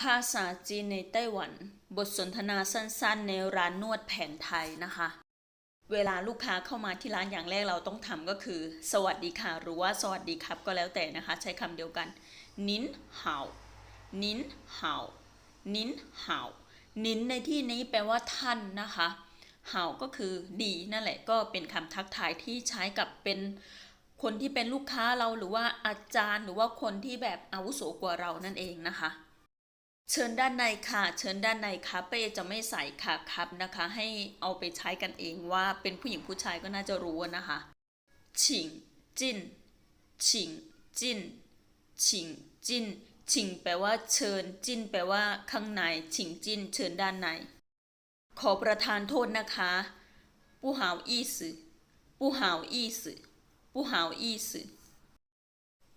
ภาษาจีนในไต้หวัน บทสนทนาสั้นๆ ในร้านนวดแผนไทยนะคะ เวลาลูกค้าเข้ามาที่ร้านอย่างแรกเราต้องทำก็คือ สวัสดีค่ะหรือว่าสวัสดีครับก็แล้วแต่นะคะ ใช้คำเดียวกัน นินเห่านินเห่านินเห่านินในที่นี้แปลว่าท่านนะคะเห่าก็คือดีนั่นแหละก็เป็นคำทักทายที่ใช้กับเป็นคนที่เป็นลูกค้าเราหรือว่าอาจารย์หรือว่าคนที่แบบอาวุโสกว่าเรานั่นเองนะคะ เชิญด้านในค่ะ เชิญด้านในค่ะเป้จะไม่ใส่ค่ะครับนะคะ ให้เอาไปใช้กันเองว่าเป็นผู้หญิงผู้ชายก็น่าจะรู้นะคะฉิงจินฉิงจินฉิงจินฉิงแปลว่าเชิญจินแปลว่าข้างในฉิงจินเชิญด้านใน ขอประทานโทษนะคะผู้หาวอี้สือผู้หาวอี้สือผู้หาวอี้สือ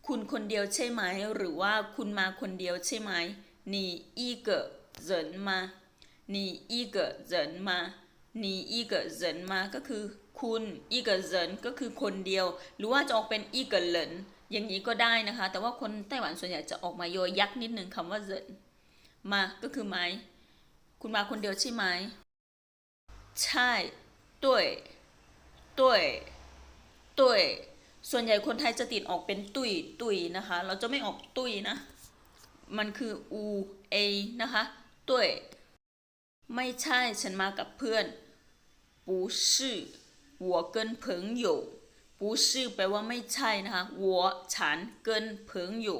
คุณคนเดียวใช่ไหม หรือว่าคุณมาคนเดียวใช่ไหม 你一个人吗你一个人吗你一个人吗ก็คือคุณ一个人ก็คือคนเดียว หรือว่าจะออกเป็น一个人อย่างนี้ก็ได้นะคะ แต่ว่าคนไต้หวันส่วนใหญ่จะออกมาโยยักษ์นิดนึงคำว่าเรินมาก็คือไหมคุณมาคนเดียวใช่ไหม ใช่ด้วยด้วยด้วยส่วนใหญ่คนไทยจะติดออกเป็นตุยตุยนะคะ เราจะไม่ออกตุยนะ มันคืออูเอนะคะด้วยไม่ใช่ฉันมากับเพื่อน不是我跟朋友不是แปลว่าไม่ใช่นะคะ我ฉัน跟朋友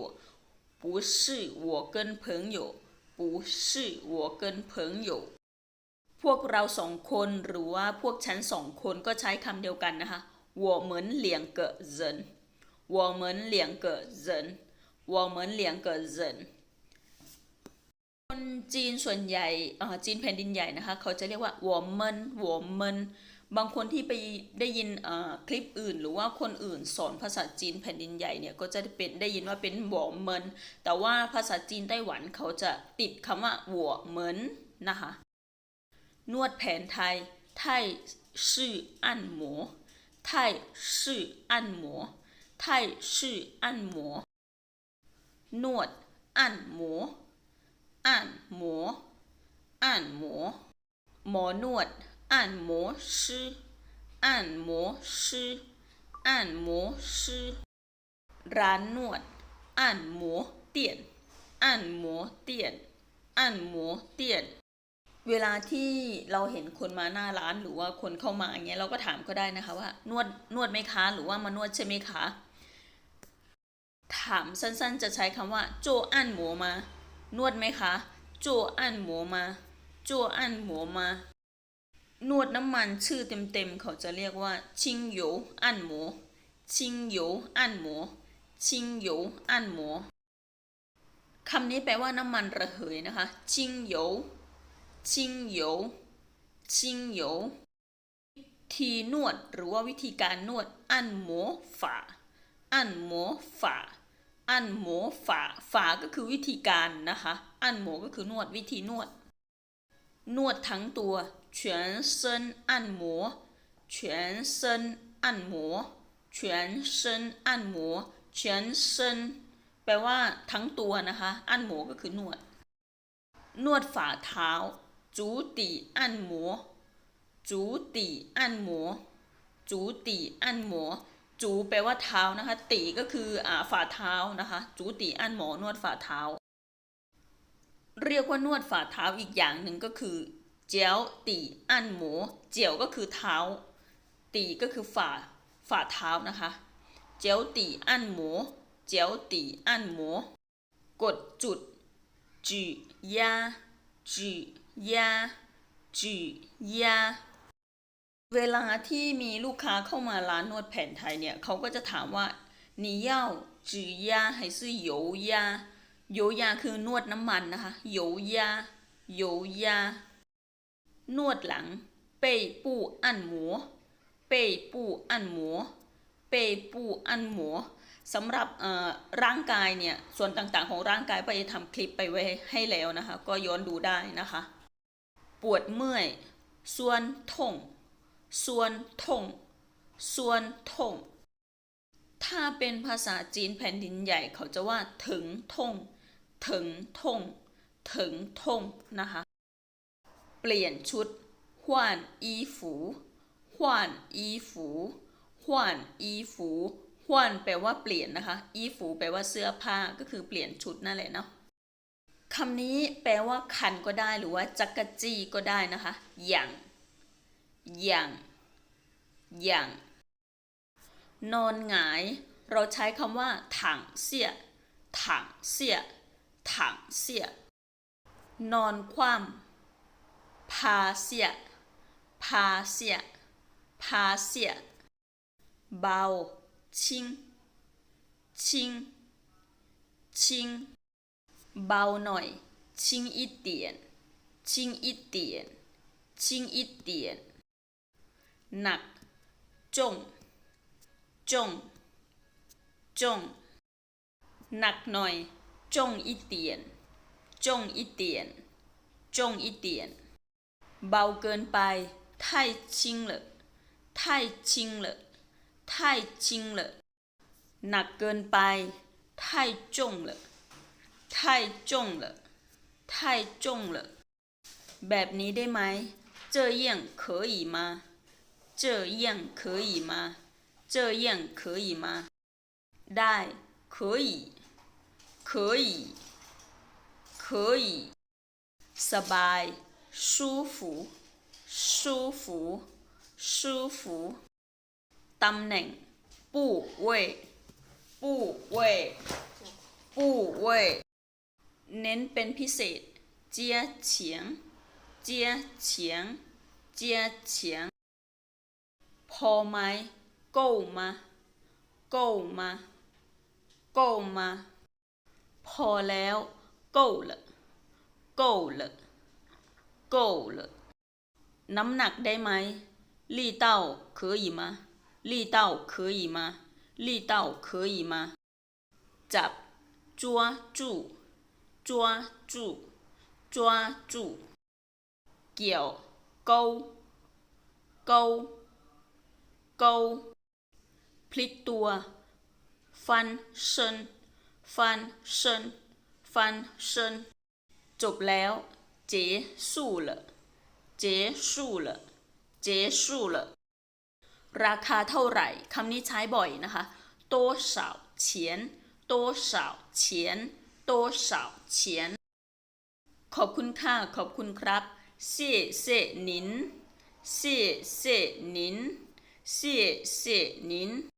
不是我跟朋友不是我跟朋友พวกเราสองคนหรือว่าพวกฉันสองคนก็ใช้คำเดียวกันนะคะ我们两个人我们两个人 我们两个人คนจีนส่วนใหญ่เอ่อจีนแผ่นดินใหญ่นะคะ เขาจะเรียกว่าหัวเมินหัวเมินบางคนที่ไปได้ยินเอ่อคลิปอื่น หรือว่าคนอื่นสอนภาษาจีนแผ่นดินใหญ่เนี่ยก็จะเป็นได้ยินว่าเป็นหัวเมินแต่ว่าภาษาจีนไต้หวันเขาจะติดคำว่าหัวเมินนะคะ นวดแผนไทยไทยชื่ออันหมูไทยชื่ออันหมูไทยชื่ออันหมู นวด อันหมู อันหมู อันหมู หมอนวด อันหมูชื่ออันหมูชื่ออันหมูชื่อร้านนวด อันหมูเตียน อันหมูเตียน อันหมูเตียน เวลาที่เราเห็นคนมาหน้าร้านหรือว่าคนเข้ามาอย่างเงี้ยเราก็ถามก็ได้นะคะว่า นวดนวดไหมคะ หรือว่ามานวดใช่ไหมคะ ถามสั้นๆ จะใช้คำว่าโจอันหมูมา นวดไหมคะโจอันหมูมาโจอันหมูมานวดน้ำมันชื่อเต็มๆ เขาจะเรียกว่า ชิงโยอันหมูชิงโยอันหมูชิงโยอันหมูคำนี้แปลว่าน้ำมันระเหยนะคะ ชิงโยชิงโยชิงโยทีนวดหรือว่าวิธีการนวดอันหมูฝาอันหมูฝา อันหมูฝาฝาก็คือวิธีการนะคะ อันหมูก็คือนวดวิธีนวด นวดทั้งตัว全身按摩全身按摩全身按摩全身แปลว่าทั้งตัวนะคะ อันหมูก็คือนวด นวดฝ่าเท้าจูตีอันหมูจูตีอันหมูจูตีอันหมู จูแปลว่าเท้านะคะ ตีก็คืออ่าฝ่าเท้านะคะ จูตีอันหมอนวดฝ่าเท้า เรียกว่านวดฝ่าเท้าอีกอย่างหนึ่งก็คือ เจียวตีอันหมูเจียวก็คือเท้า ตีก็คือฝ่าฝ่าเท้านะคะ เจียวตีอันหมูเจียวตีอันหมูกดจุดจืยาจืยาจืยา เวลาที่มีลูกค้าเข้ามาร้านนวดแผนไทยเนี่ยเขาก็จะถามว่า你要指压还是油压油压คือนวดน้ำมันนะคะ油压油压นวดหลัง背部按摩背部按摩背部按摩สำหรับเอ่อร่างกายเนี่ยส่วนต่างๆของร่างกายไปทำคลิปไปไว้ให้แล้วนะคะ ก็ย้อนดูได้นะคะ ปวดเมื่อยส่วนท่ง ส่วนท่งส่วนท่งถ้าเป็นภาษาจีนแผ่นดินใหญ่เขาจะว่าถึงท่งถึงท่ง ถึงทงนะคะ เปลี่ยนชุด换衣服换衣服换衣服换แปลว่าเปลี่ยนนะคะ衣服แปลว่าเสื้อผ้าก็คือเปลี่ยนชุดนั่นแหละเนาะคำนี้แปลว่าคันก็ได้หรือว่าจักรจี้ก็ได้นะคะ อย่าง อย่าง อย่าง นอนหงาย เราใช้คำว่าถังเสียถังเสียถังเสียนอนคว่ำพาเสียพาเสียพาเสียเบาชิงชิงชิงเบาหน่อยชิงอีเตียนชิงอีเตียนชิงอีเตียน หนัก จง จง จง หนักหน่อย จงอีเตียน จงอีเตียน จงอีเตียน เบาเกินไป太轻了太轻了太轻了หนักเกินไป太重了太重了太重了แบบนี้ได้ไหม这样可以吗 这样可以吗这样可以吗ได้可以可以可以สบาย舒服舒服舒服ตำแหน่ง部位部位部位เน้นเป็นพิเศษเจียเฉียงเจียเฉียงเจียเฉียง พอไหม够吗够吗够吗พอแล้ว够了够了够了น้ำหนักได้ไหม力道可以吗力道可以吗力道可以吗จับ抓住抓住抓住เกี่ยว勾 勾勾พลิกตัว ฟันเชินฟันเชินฟันเชินจบแล้ว结束了结束了结束了ราคาเท่าไหร่คำนี้ใช้บ่อยนะคะ多少钱多少钱多少钱ขอบคุณค่ะขอบคุณครับ谢谢您谢谢您 谢谢您。